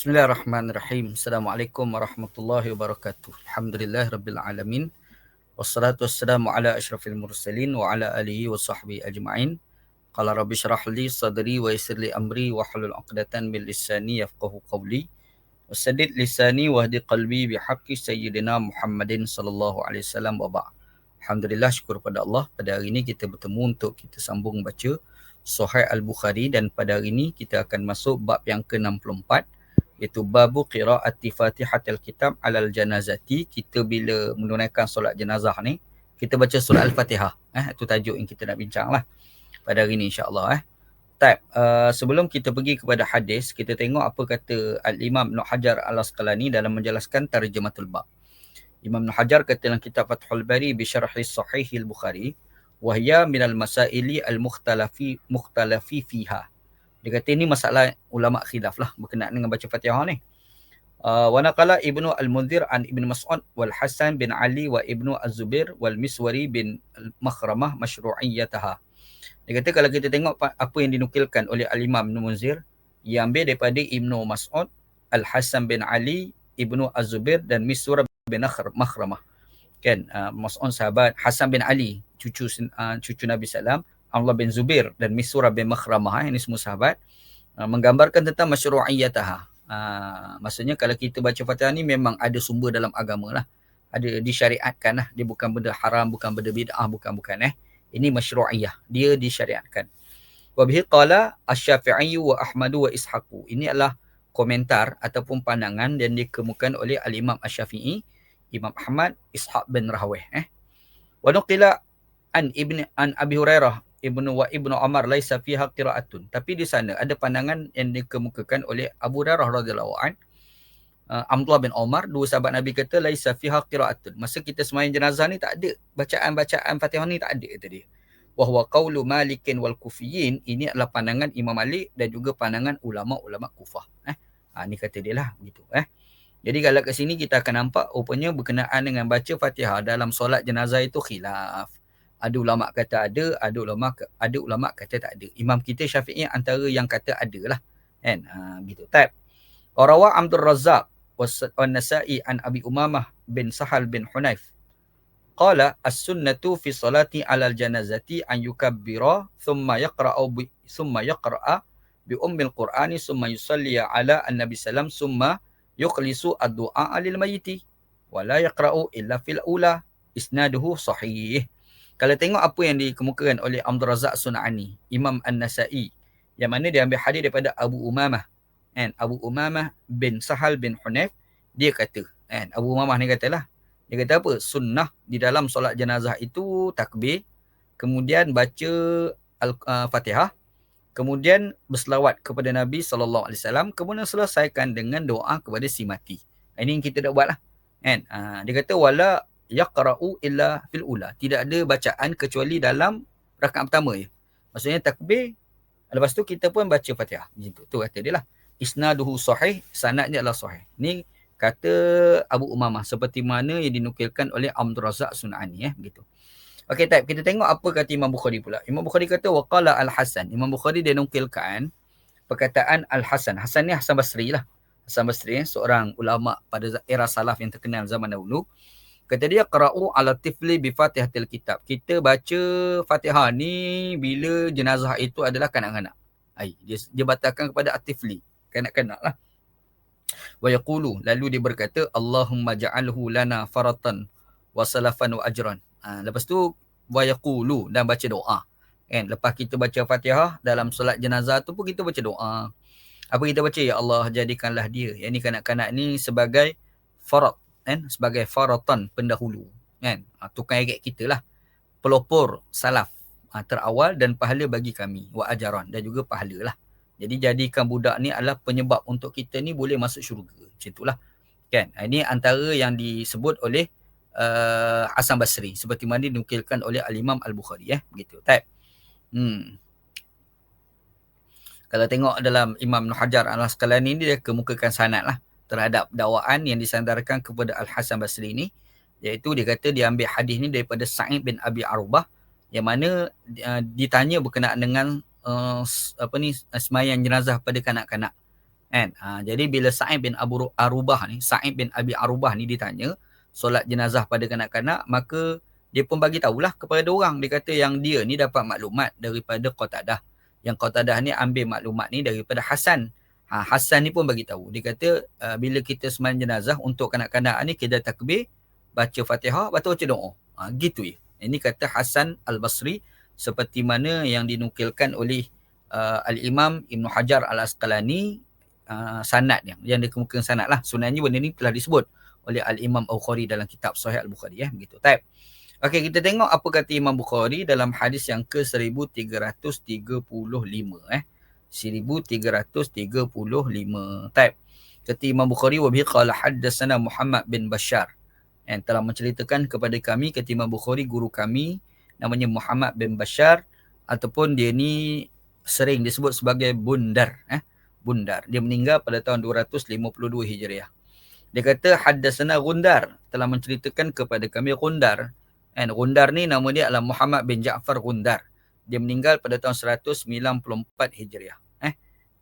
Bismillahirrahmanirrahim. Assalamualaikum warahmatullahi wabarakatuh. Alhamdulillah rabbil alamin. Wassalatu wassalamu ala asyrafil mursalin wa ala alihi wa sahbihi ajma'in. Qala rabbi syrah li sadri wa yassir li amri wa hlul 'uqdatan min lisani yafqahu qawli. Wasadid lisani wa hdi qalbi bi haqqi sayyidina Muhammadin sallallahu alaihi wasallam wa ba'. Alhamdulillah syukur pada Allah pada hari ini kita bertemu untuk kita sambung baca Sahih Al-Bukhari dan pada hari ini kita akan masuk bab yang ke-64 iaitu babu qiraati fatihatil kitab alal janazati kita bila menunaikan solat jenazah ni kita baca surah al-fatihah eh itu tajuk yang kita nak bincanglah pada hari ni insyaallah eh Taip, uh, sebelum kita pergi kepada hadis, kita tengok apa kata Al-Imam Ibn Hajar Al-Asqalani dalam menjelaskan tarjamatul bab. Imam Ibn Hajar kata dalam kitab Fathul Bari bi syarhi sahih al-Bukhari, wahya minal masaili al-mukhtalafi mukhtalafi fiha. Dia kata ini masalah ulama khilaf lah berkenaan dengan baca Fatihah ni. Uh, wa naqala Ibnu Al-Munzir an Ibnu Mas'ud wal Hasan bin Ali wa Ibnu Az-Zubair wal Miswari bin Makhramah masyru'iyyataha. Dia kata kalau kita tengok apa yang dinukilkan oleh Al-Imam Ibnu Munzir yang ambil daripada Ibnu Mas'ud, Al-Hasan bin Ali, Ibnu Az-Zubair dan Miswar bin Makhramah. Kan uh, Mas'ud sahabat Hasan bin Ali cucu uh, cucu Nabi sallam Allah bin Zubair dan Misura bin Makhramah eh, ini semua sahabat uh, menggambarkan tentang masyru'iyataha. Uh, maksudnya kalau kita baca Fatihah ni memang ada sumber dalam agama lah. Ada disyariatkan lah. Dia bukan benda haram, bukan benda bid'ah, bukan-bukan eh. Ini masyru'iyah. Dia disyariatkan. Wa bihi qala asy-Syafi'i wa Ahmadu wa Ishaqu. Ini adalah komentar ataupun pandangan yang dikemukakan oleh Al-Imam Asy-Syafi'i, Imam Ahmad, Ishaq bin Rahawih eh. Wa nuqila an ibni an Abi Hurairah Ibnu wa Ibnu Umar laisa fiha qiraatun. Tapi di sana ada pandangan yang dikemukakan oleh Abu Darah radhiyallahu an. Uh, Abdullah bin Umar, dua sahabat Nabi kata laisa fiha qiraatun. Masa kita sembahyang jenazah ni tak ada bacaan-bacaan Fatihah ni tak ada kata dia. Wa huwa qaulu Malikin wal Kufiyin. Ini adalah pandangan Imam Malik dan juga pandangan ulama-ulama Kufah. Eh. Ha, ni kata dia lah begitu eh. Jadi kalau kat sini kita akan nampak rupanya berkenaan dengan baca Fatihah dalam solat jenazah itu khilaf ada ulama kata ada, ada ulama ada ulama kata tak ada. Imam kita Syafi'i antara yang kata ada lah. Kan? Ha, gitu. Tab. Orawa Abdul Razak wa Nasa'i an Abi Umamah bin Sahal bin Hunayf. Qala as-sunnatu fi salati 'ala al-janazati an yukabbira thumma yaqra'u bi thumma yaqra'a bi ummil qur'ani thumma yusalli 'ala an-nabi sallam thumma yukhlisu ad-du'a lil mayyiti wa la yaqra'u illa fil ula isnaduhu sahih kalau tengok apa yang dikemukakan oleh Abdul Razak Sunani, Imam An-Nasai, yang mana dia ambil hadis daripada Abu Umamah. Kan? Abu Umamah bin Sahal bin Hunayf, dia kata, kan? Abu Umamah ni katalah, dia kata apa? Sunnah di dalam solat jenazah itu takbir, kemudian baca Al-Fatihah, kemudian berselawat kepada Nabi SAW, kemudian selesaikan dengan doa kepada si mati. Ini yang kita dah buat lah. Kan? Ha, dia kata, wala yaqra'u illa fil ula. Tidak ada bacaan kecuali dalam rakaat pertama je. Maksudnya takbir lepas tu kita pun baca Fatihah. Macam tu kata dia lah. Isnaduhu sahih, sanadnya adalah sahih. Ni kata Abu Umamah seperti mana yang dinukilkan oleh Abdul Razak Sunani eh begitu. Okey, tak kita tengok apa kata Imam Bukhari pula. Imam Bukhari kata waqala Al-Hasan. Imam Bukhari dia nukilkan perkataan Al-Hasan. Hasan ni Hasan Basri lah. Hasan Basri eh, seorang ulama pada era salaf yang terkenal zaman dahulu. Kata dia qara'u ala tifli bi fatihatil kitab. Kita baca Fatihah ni bila jenazah itu adalah kanak-kanak. Ai dia, dia batalkan kepada atifli, kanak-kanak lah. Wa yaqulu lalu dia berkata Allahumma ja'alhu lana faratan wa salafan wa ajran. Ha, lepas tu wa yaqulu dan baca doa. Kan lepas kita baca Fatihah dalam solat jenazah tu pun kita baca doa. Apa kita baca ya Allah jadikanlah dia yang ni kanak-kanak ni sebagai farat kan sebagai faratan pendahulu kan? Ha, tukang erat kita lah. Pelopor salaf. Ha, terawal dan pahala bagi kami wa ajaran dan juga pahala lah. Jadi jadikan budak ni adalah penyebab untuk kita ni boleh masuk syurga. Macam itulah kan? Ha, ini antara yang disebut oleh uh, Hasan Basri seperti mana dinukilkan oleh Al-Imam Al-Bukhari eh? Begitu type. Hmm. Kalau tengok dalam Imam Nuh Hajar Al-Asqalani ni dia kemukakan sanad lah terhadap dakwaan yang disandarkan kepada Al-Hasan Basri ini iaitu dia kata dia ambil hadis ni daripada Sa'id bin Abi Arubah yang mana uh, ditanya berkenaan dengan uh, apa ni semayang jenazah pada kanak-kanak Kan? Ha, jadi bila Sa'id bin Abu Arubah ni, Sa'id bin Abi Arubah ni ditanya solat jenazah pada kanak-kanak, maka dia pun bagi tahulah kepada orang. Dia kata yang dia ni dapat maklumat daripada Qatadah. Yang Qatadah ni ambil maklumat ni daripada Hasan. Ha, Hasan ni pun bagi tahu. Dia kata uh, bila kita sembahyang jenazah untuk kanak-kanak ni kita takbir, baca Fatihah, baca baca doa. Ha, gitu ya. Ini kata Hasan Al-Basri seperti mana yang dinukilkan oleh uh, Al-Imam Ibn Hajar Al-Asqalani uh, sanad yang yang dikemukakan sanad lah. Sebenarnya benda ni telah disebut oleh Al-Imam Al-Bukhari dalam kitab Sahih Al-Bukhari. Ya. Begitu. Type. Okey, kita tengok apa kata Imam Bukhari dalam hadis yang ke-1335 eh. 1335. Type. Kata Imam Bukhari wa bi qala haddatsana Muhammad bin Bashar yang telah menceritakan kepada kami kata Imam Bukhari guru kami namanya Muhammad bin Bashar ataupun dia ni sering disebut sebagai Bundar eh. Bundar. Dia meninggal pada tahun 252 Hijriah. Dia kata haddatsana Gundar telah menceritakan kepada kami Gundar And Gundar ni nama dia adalah Muhammad bin Ja'far Gundar. Dia meninggal pada tahun 194 Hijriah. Eh.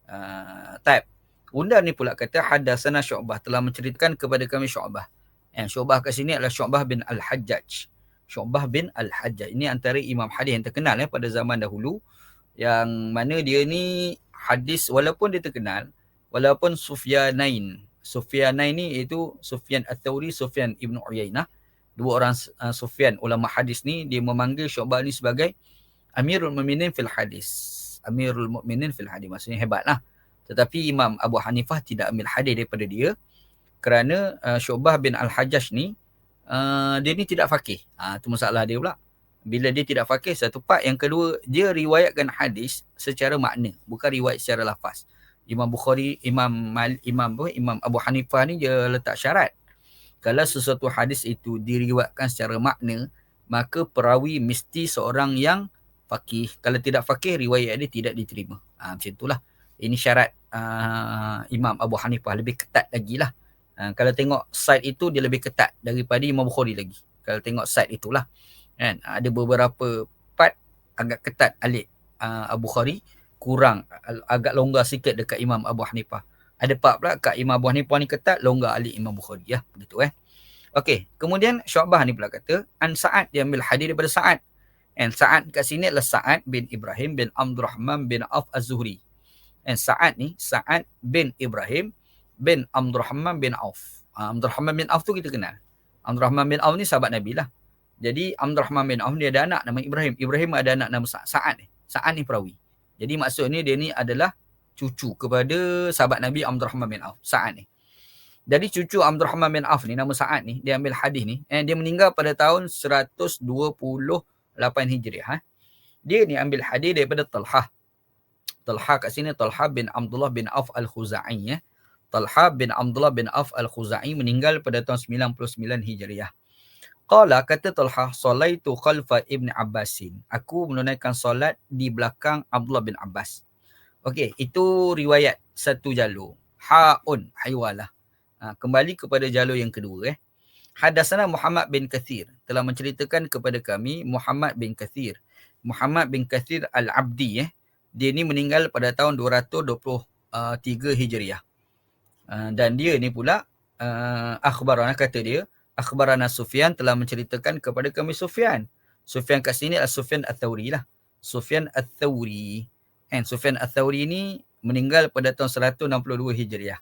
Uh, type. Gundar ni pula kata hadasana Syu'bah telah menceritakan kepada kami Syu'bah. And Syu'bah kat sini adalah Syu'bah bin Al-Hajjaj. Syu'bah bin Al-Hajjaj. Ini antara imam hadis yang terkenal eh, pada zaman dahulu. Yang mana dia ni hadis walaupun dia terkenal. Walaupun Sufyanain. Sufyanain ni itu Sufyan Al-Thawri, Sufyan Ibn Uyainah dua orang uh, Sufyan ulama hadis ni dia memanggil Syu'bah ni sebagai Amirul Mukminin fil hadis. Amirul Mukminin fil hadis maksudnya hebatlah. Tetapi Imam Abu Hanifah tidak ambil hadis daripada dia kerana uh, Syu'bah bin Al-Hajjaj ni uh, dia ni tidak faqih. Ah uh, tu masalah dia pula. Bila dia tidak faqih satu part yang kedua dia riwayatkan hadis secara makna bukan riwayat secara lafaz. Imam Bukhari, Imam Mal, Imam Imam Abu Hanifah ni dia letak syarat kalau sesuatu hadis itu diriwayatkan secara makna maka perawi mesti seorang yang faqih kalau tidak faqih riwayat dia tidak diterima. Ha, macam itulah. Ini syarat uh, Imam Abu Hanifah. Lebih ketat lagi lah. Uh, kalau tengok side itu dia lebih ketat daripada Imam Bukhari lagi. Kalau tengok side itulah. Kan? Ada beberapa part agak ketat alik uh, Abu Bukhari. Kurang agak longgar sikit dekat Imam Abu Hanifah. Ada part pula kat Imam Abu Hanifah ni ketat longgar Ali Imam Bukhari. Ya begitu eh. Okey kemudian Syu'bah ni pula kata an Sa'ad dia ambil hadis daripada Sa'ad and Sa'ad kat sini adalah Sa'ad bin Ibrahim bin Abdul Rahman bin Auf Az-Zuhri. And Sa'ad ni Sa'ad bin Ibrahim bin Abdul Rahman bin Auf. Uh, Abdul Rahman bin Auf tu kita kenal. Abdul Rahman bin Auf ni sahabat Nabi lah. Jadi Abdul Rahman bin Auf dia ada anak nama Ibrahim. Ibrahim ada anak nama Sa'ad ni. Sa'ad ni perawi. Jadi maksudnya dia ni adalah cucu kepada sahabat Nabi Abdul Rahman bin Auf, Sa'ad ni. Jadi cucu Abdul Rahman bin Auf ni, nama Sa'ad ni, dia ambil hadis ni. And dia meninggal pada tahun 128 Hijriah. Ha? Dia ni ambil hadis daripada Talha. Talha kat sini, Talha bin Abdullah bin Auf Al-Khuza'i. Ya? Talha bin Abdullah bin Auf Al-Khuza'i meninggal pada tahun 99 Hijriah. Qala kata Talha, Salaitu khalfa Ibn Abbasin. Aku menunaikan solat di belakang Abdullah bin Abbas. Okey, itu riwayat satu jalur. Ha'un, haywalah. Ha, kembali kepada jalur yang kedua. Eh. Hadasana Muhammad bin Kathir telah menceritakan kepada kami Muhammad bin Kathir. Muhammad bin Kathir Al-Abdi. Eh. Dia ni meninggal pada tahun 223 Hijriah. Uh, dan dia ni pula, uh, akhbarana kata dia, akhbarana Sufyan telah menceritakan kepada kami Sufyan. Sufyan kat sini adalah Sufyan Al-Thawri lah. Sufyan Al-Thawri. And Sufyan Al-Thawri ni meninggal pada tahun 162 Hijriah.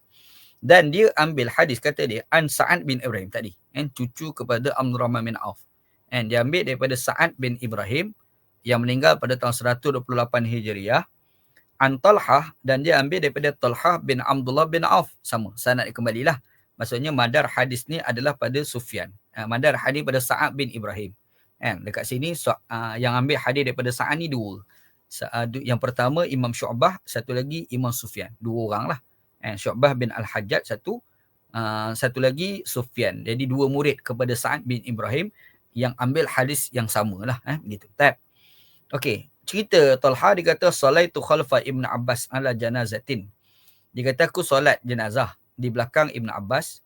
Dan dia ambil hadis kata dia An Sa'ad bin Ibrahim tadi. And cucu kepada Rahman bin Auf. And dia ambil daripada Sa'ad bin Ibrahim yang meninggal pada tahun 128 Hijriah. An Talha dan dia ambil daripada Talha bin Abdullah bin Auf. Sama, sanad kembalilah. Maksudnya madar hadis ni adalah pada Sufyan. Uh, madar hadis pada Sa'ad bin Ibrahim. And dekat sini so, uh, yang ambil hadis daripada Sa'ad ni dua yang pertama Imam Syu'bah, satu lagi Imam Sufyan. Dua orang lah. Eh, Syu'bah bin Al-Hajjaj satu, uh, satu lagi Sufyan. Jadi dua murid kepada Sa'ad bin Ibrahim yang ambil hadis yang sama lah. Eh, begitu. Tab. Okey, cerita Talha dia kata salaitu khalfa Ibn Abbas ala janazatin. Dia kata aku solat jenazah di belakang Ibn Abbas.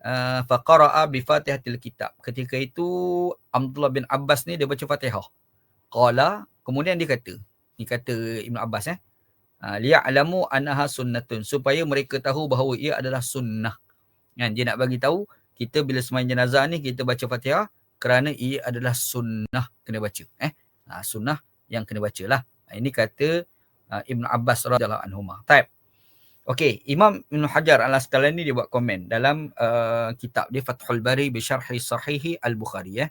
Uh, faqara'a bi fatihatil kitab. Ketika itu Abdullah bin Abbas ni dia baca Fatihah. Qala, kemudian dia kata, ni kata Ibn Abbas eh. Ha, liya'lamu annaha sunnatun supaya mereka tahu bahawa ia adalah sunnah. Kan dia nak bagi tahu kita bila sembahyang jenazah ni kita baca Fatihah kerana ia adalah sunnah kena baca eh. Ha, sunnah yang kena bacalah. Ha, ini kata uh, Ibn Abbas radhiyallahu anhu. Taib. Okey, Imam Ibn Hajar al-Asqalani dia buat komen dalam uh, kitab dia Fathul Bari bi Syarhi Sahih Al-Bukhari. Eh.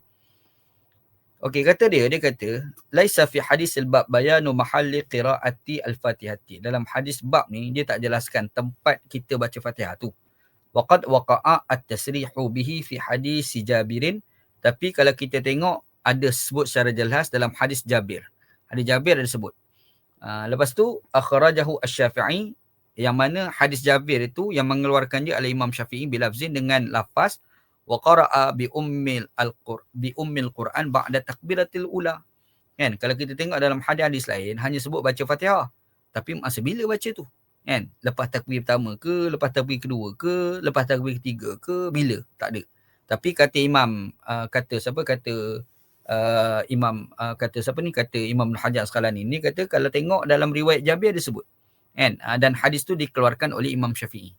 Okey, kata dia, dia kata, Laisa fi hadis al-bab bayanu mahalli qiraati al-fatihati. Dalam hadis bab ni, dia tak jelaskan tempat kita baca fatihah tu. Waqad waqa'a at-tasrihu bihi fi hadis Jabirin. Tapi kalau kita tengok, ada sebut secara jelas dalam hadis Jabir. Hadis Jabir ada sebut. Uh, lepas tu, akhrajahu asy-syafi'i. Yang mana hadis Jabir itu yang mengeluarkan dia oleh Imam Syafi'i bilafzin dengan lafaz wa qara'a bi ummil al-qur bi ummil quran ba'da takbiratil ula kan kalau kita tengok dalam hadis-hadis lain hanya sebut baca Fatihah tapi masa bila baca tu kan? Lepas takbir pertama ke lepas takbir kedua ke lepas takbir ketiga ke bila? Tak ada. Tapi kata imam uh, kata siapa? Kata uh, imam uh, kata siapa ni? Kata imam Hajar sekalian ni kata kalau tengok dalam riwayat Jabir ada sebut. Kan? Uh, dan hadis tu dikeluarkan oleh Imam Syafi'i.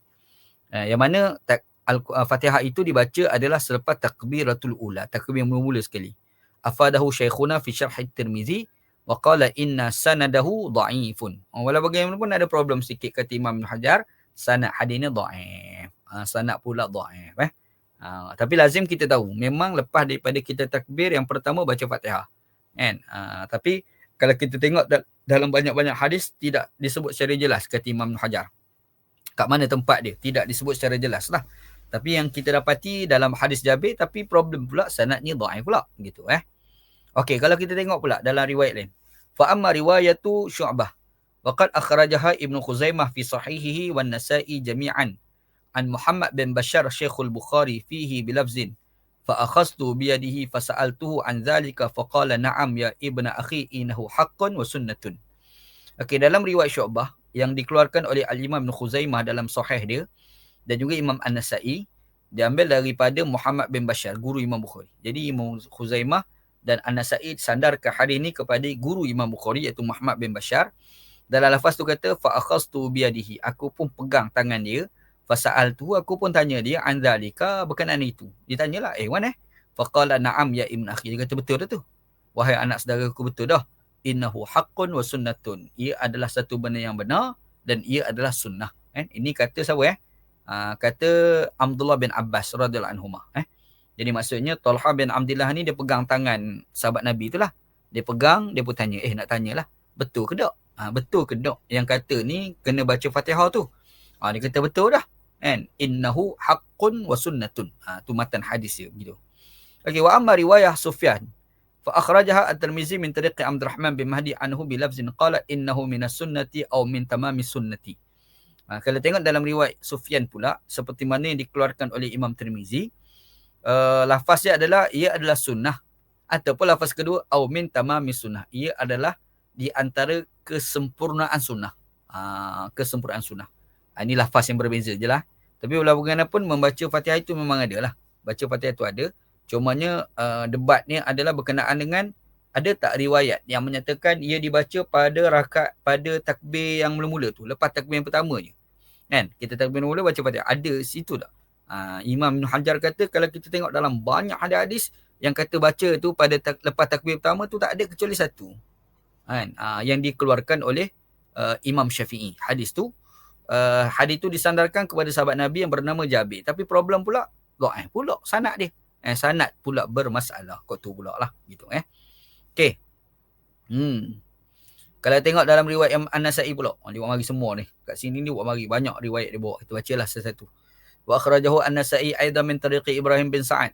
Uh, yang mana tak Al-Fatihah itu dibaca adalah selepas takbiratul ula, takbir yang mula-mula sekali. Afadahu Syekhuna fi syarh Tirmizi wa qala inna sanadahu dha'ifun. Oh, walau bagaimanapun ada problem sikit kata Imam Ibn Hajar, sanad hadis ni dha'if. Ha, sanad pula dha'if eh. Ha, tapi lazim kita tahu, memang lepas daripada kita takbir yang pertama baca Fatihah. Kan? Ha, tapi kalau kita tengok dalam banyak-banyak hadis tidak disebut secara jelas kata Imam Ibn Hajar. Kat mana tempat dia? Tidak disebut secara jelas lah. Tapi yang kita dapati dalam hadis Jabir tapi problem pula sanadnya dhaif pula gitu eh. Okey, kalau kita tengok pula dalam riwayat lain. Fa amma riwayatu Syu'bah waqad akhrajaha Ibnu Khuzaimah fi sahihihi wan Nasa'i jami'an an Muhammad bin Bashar Syekhul Bukhari fihi bilafzin fa akhastu bi yadihi fa sa'altuhu an dhalika fa qala na'am ya ibnu akhi innahu haqqun wa sunnatun. Okey, dalam riwayat Syu'bah yang dikeluarkan oleh Al-Imam Ibn Khuzaimah dalam sahih dia, dan juga Imam An-Nasai diambil daripada Muhammad bin Bashar, guru Imam Bukhari. Jadi Imam Khuzaimah dan An-Nasai sandarkan hadis ini kepada guru Imam Bukhari iaitu Muhammad bin Bashar. Dalam lafaz tu kata fa akhastu biyadihi. Aku pun pegang tangan dia. Fa sa'altu aku pun tanya dia an zalika berkenaan itu. Dia tanyalah, "Eh, mana?" Fa qala na'am ya ibn akhi. Dia kata betul dah tu. Wahai anak saudara aku betul dah. Innahu haqqun wa sunnatun. Ia adalah satu benda yang benar dan ia adalah sunnah. Eh, ini kata siapa eh? Ah, kata Abdullah bin Abbas radhiyallahu anhu eh jadi maksudnya Talha bin Abdullah ni dia pegang tangan sahabat Nabi itulah dia pegang dia pun tanya eh nak tanyalah betul ke tak ha, betul ke tak yang kata ni kena baca Fatihah tu? Ha, dia kata betul dah kan? Innahu haqqun wa sunnatun. Ha, tu matan hadis dia gitu okey wa amma riwayah Sufyan fa akhrajaha at-Tirmizi min tariqi Abdurrahman bin Mahdi anhu bi lafzin qala innahu minas sunnati aw min tamami sunnati. Ha, kalau tengok dalam riwayat Sufyan pula, seperti mana yang dikeluarkan oleh Imam Tirmizi, uh, lafaz dia adalah, ia adalah sunnah. Ataupun lafaz kedua, au min tamami sunnah. Ia adalah di antara kesempurnaan sunnah. Uh, kesempurnaan sunnah. Uh, ini lafaz yang berbeza je lah. Tapi walau bagaimanapun, membaca fatihah itu memang ada lah. Baca fatihah itu ada. Cumanya uh, debatnya adalah berkenaan dengan ada tak riwayat yang menyatakan ia dibaca pada rakaat pada takbir yang mula-mula tu lepas takbir yang pertama je Kan? Kita takbir mula baca Fatihah. Ada situ tak? Ha, Imam Ibn Hajar kata kalau kita tengok dalam banyak hadis yang kata baca tu pada tak, lepas takbir pertama tu tak ada kecuali satu. Kan? Ha, yang dikeluarkan oleh uh, Imam Syafi'i. Hadis tu uh, hadis tu disandarkan kepada sahabat Nabi yang bernama Jabir. Tapi problem pula eh pula sanad dia. Eh, sanad pula bermasalah. Kau tu pula lah. Gitu eh. Okay. Hmm. Kalau tengok dalam riwayat An-Nasai pula. Dia buat mari semua ni. Kat sini ni buat mari. Banyak riwayat dia bawa. Kita bacalah satu-satu. Wa akhrajahu An-Nasai aidan min tariqi Ibrahim bin Sa'ad.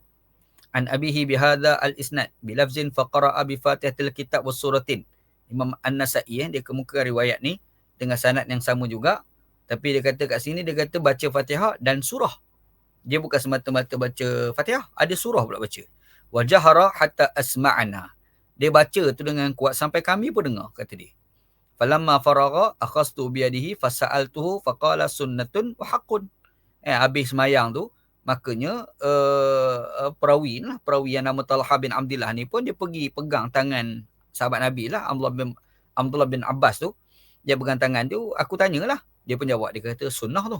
An abihi bihadha al-isnad. Bilafzin faqara'a bifatihatil kitab wa suratin. Imam An-Nasai eh, dia kemuka riwayat ni. Dengan sanad yang sama juga. Tapi dia kata kat sini dia kata baca fatihah dan surah. Dia bukan semata-mata baca fatihah. Ada surah pula baca. Wa jahara hatta asma'ana. Dia baca tu dengan kuat sampai kami pun dengar kata dia. Falamma faragha akhastu bi yadihi fasa'altuhu faqala sunnatun wa haqqun. Eh habis semayang tu makanya uh, perawi lah perawi yang nama Talha bin Abdullah ni pun dia pergi pegang tangan sahabat Nabi lah Abdullah bin Abdullah bin Abbas tu dia pegang tangan tu, aku tanyalah. Dia pun jawab, dia kata sunnah tu.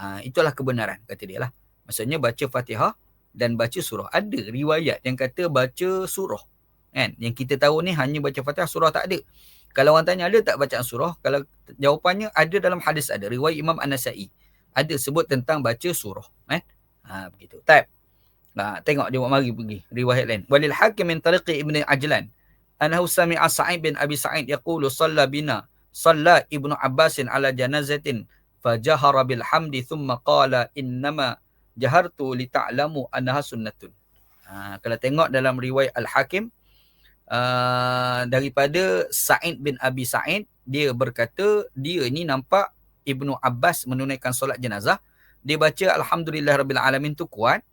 Ha, itulah kebenaran, kata dia lah. Maksudnya baca fatihah dan baca surah. Ada riwayat yang kata baca surah. Kan? Yang kita tahu ni hanya baca fatihah, surah tak ada. Kalau orang tanya ada tak bacaan surah? Kalau jawapannya ada dalam hadis ada. Riwayat Imam An-Nasai. Ada sebut tentang baca surah. Eh? Ha, begitu. Type. Ha, tengok dia buat mari pergi. Riwayat lain. Walil hakim min tariqi ibn Ajlan. Anahu sami'a Sa'id bin Abi Sa'id yaqulu salla bina. Salla ibnu Abbasin ala janazatin. Fajahara bilhamdi thumma qala innama jahartu li ta'lamu annaha sunnatun. Ha, kalau tengok dalam riwayat Al-Hakim, uh, daripada Sa'id bin Abi Sa'id dia berkata dia ni nampak Ibnu Abbas menunaikan solat jenazah dia baca alhamdulillah rabbil alamin tu kuat.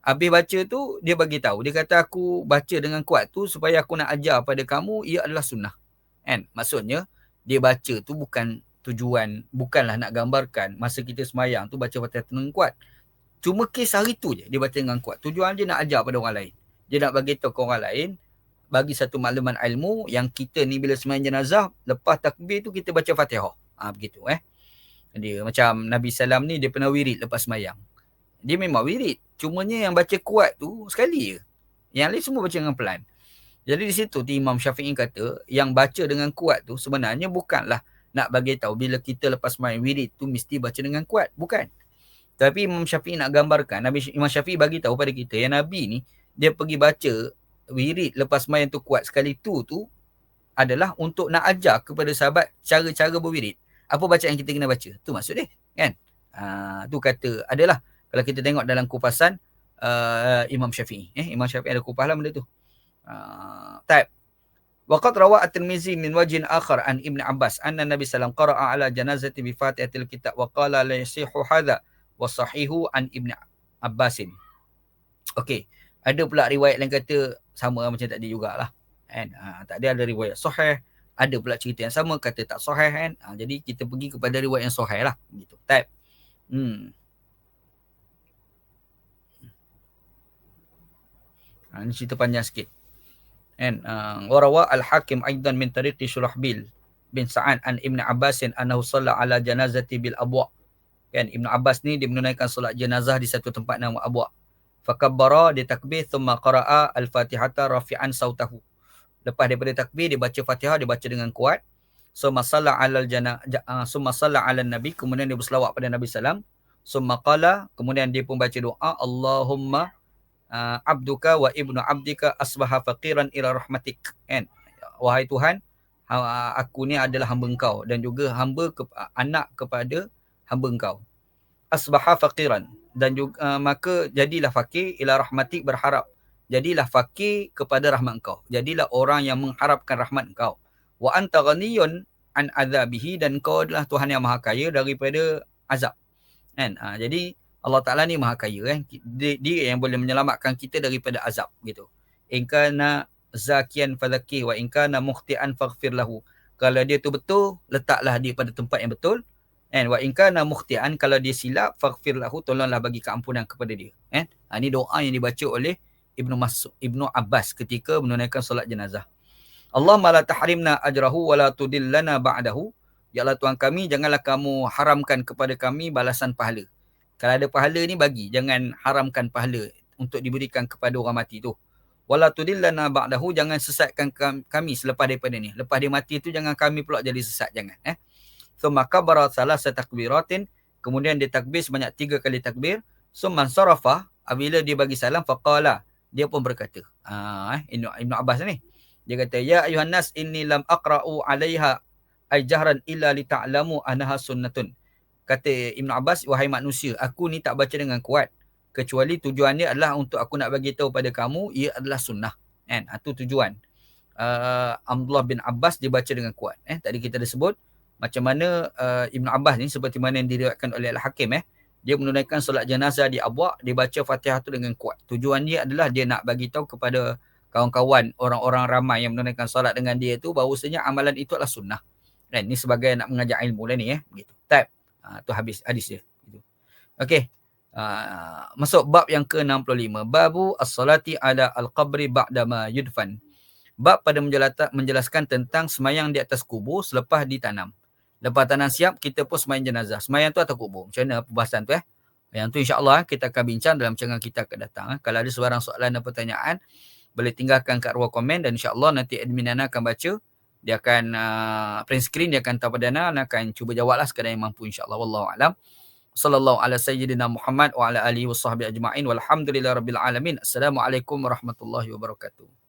Habis baca tu dia bagi tahu. Dia kata aku baca dengan kuat tu supaya aku nak ajar pada kamu ia adalah sunnah. Kan? Maksudnya dia baca tu bukan tujuan bukanlah nak gambarkan masa kita semayang tu baca Fatihah dengan kuat. Cuma kes hari tu je dia baca dengan kuat. Tujuan dia nak ajar pada orang lain. Dia nak bagi tahu ke orang lain bagi satu makluman ilmu yang kita ni bila sembahyang jenazah lepas takbir tu kita baca Fatihah. Ha, begitu eh. Dia macam Nabi Sallam ni dia pernah wirid lepas sembahyang. Dia memang wirid. Cumanya yang baca kuat tu sekali je. Yang lain semua baca dengan pelan. Jadi di situ tu Imam Syafi'i kata yang baca dengan kuat tu sebenarnya bukanlah nak bagi tahu bila kita lepas sembahyang wirid tu mesti baca dengan kuat. Bukan. Tapi Imam Syafi'i nak gambarkan, Nabi Imam Syafi'i bagi tahu pada kita yang Nabi ni dia pergi baca wirid lepas main tu kuat sekali tu tu adalah untuk nak ajar kepada sahabat cara-cara berwirid. Apa bacaan yang kita kena baca? Tu maksud dia, kan? Ha, tu kata adalah kalau kita tengok dalam kupasan uh, Imam Syafi'i, eh Imam Syafi'i ada kupas lah benda tu. Uh, type. Waqad rawa at-Tirmizi min wajhin akhar an Ibn Abbas anna Nabi sallam qara'a ala janazati bi Fatihatil Kitab wa qala la yasihu hadha wa sahihu an Ibn Abbasin. Okey. Ada pula riwayat yang kata sama macam tadi jugalah. Kan? Ha, tak ada ada riwayat sahih. Ada pula cerita yang sama kata tak sahih kan. Ha, jadi kita pergi kepada riwayat yang sahih lah. Gitu. Type. Hmm. Ha, ini cerita panjang sikit. Kan? Uh, warawa al-hakim aidan min tariqi Shurahbil bin Sa'ad an Ibn Abbas annahu salla ala janazati bil abwa. Kan Ibn Abbas ni dia menunaikan solat jenazah di satu tempat nama Abwa fakabbara dia takbir thumma qara'a al-fatihata rafi'an sautahu lepas daripada takbir dia baca fatihah dia baca dengan kuat. Summa salla 'alal jana uh, summa salla 'alan nabi kemudian dia berselawat pada nabi sallam summa qala kemudian dia pun baca doa Allahumma uh, abduka wa ibnu abdika asbaha faqiran ila rahmatik. Kan? Wahai tuhan aku ni adalah hamba engkau dan juga hamba ke, anak kepada hamba engkau. Asbaha faqiran. Dan juga uh, maka jadilah fakir ila rahmatik berharap jadilah fakir kepada rahmat engkau. Jadilah orang yang mengharapkan rahmat engkau. Wa anta ghaniyun an azabihi dan kau adalah Tuhan yang maha kaya daripada azab. Kan? Ha, jadi Allah Taala ni maha kaya kan? Dia, dia yang boleh menyelamatkan kita daripada azab gitu. In kana zakian fadhaki wa in kana mukhtian faghfir lahu. Kalau dia tu betul letaklah dia pada tempat yang betul. And wa in kana mukhtian kalau dia silap faghfir lahu tolonglah bagi keampunan kepada dia. Eh? Ha, ini doa yang dibaca oleh Ibnu Mas'ud Ibnu Abbas ketika menunaikan solat jenazah. Allah la tahrimna ajrahu wa la tudillana ba'dahu. Ya Allah Tuhan kami janganlah kamu haramkan kepada kami balasan pahala. Kalau ada pahala ni bagi, jangan haramkan pahala untuk diberikan kepada orang mati tu. Wala tudillana ba'dahu jangan sesatkan kami selepas daripada ni. Lepas dia mati tu jangan kami pula jadi sesat jangan eh. Thumma kabara salasa takbiratin. Kemudian dia takbir sebanyak tiga kali takbir. Summan sarafa. Apabila dia bagi salam, faqala. Dia pun berkata. Ah, eh, Ibn Abbas ni. Dia kata, Ya ayuhan nas inni lam aqra'u alaiha ay jahran illa li ta'lamu anaha sunnatun. Kata Ibn Abbas, wahai manusia, aku ni tak baca dengan kuat. Kecuali tujuannya adalah untuk aku nak bagi tahu pada kamu, ia adalah sunnah. Kan? Itu tujuan. Uh, Abdullah bin Abbas dia baca dengan kuat. Eh, tadi kita dah sebut, macam mana uh, Ibn Abbas ni seperti mana yang diriwayatkan oleh Al-Hakim eh dia menunaikan solat jenazah di Abwa dia baca Fatihah tu dengan kuat. Tujuan dia adalah dia nak bagi tahu kepada kawan-kawan orang-orang ramai yang menunaikan solat dengan dia tu bahawasanya amalan itu adalah sunnah. Dan ni sebagai nak mengajar ilmu lah ni eh. Begitu. Type. Ha, tu habis hadis dia. Okey. Uh, masuk bab yang ke-65. Babu as-salati ala al-qabri ba'da ma yudfan. Bab pada menjelaskan tentang semayang di atas kubur selepas ditanam Lepas tanam siap, kita pun semayang jenazah. Semayang tu atau kubur. Macam mana perbahasan tu eh? Yang tu insyaAllah kita akan bincang dalam cengang kita akan datang. Eh. Kalau ada sebarang soalan dan pertanyaan, boleh tinggalkan kat ruang komen dan insyaAllah nanti admin Ana akan baca. Dia akan uh, print screen, dia akan tahu pada Ana, Ana akan cuba jawablah sekadar yang mampu insyaAllah. Wallahu'alam. Sallallahu ala sayyidina Muhammad wa ala alihi wa sahbihi ajma'in. Walhamdulillah rabbil alamin. Assalamualaikum warahmatullahi wabarakatuh.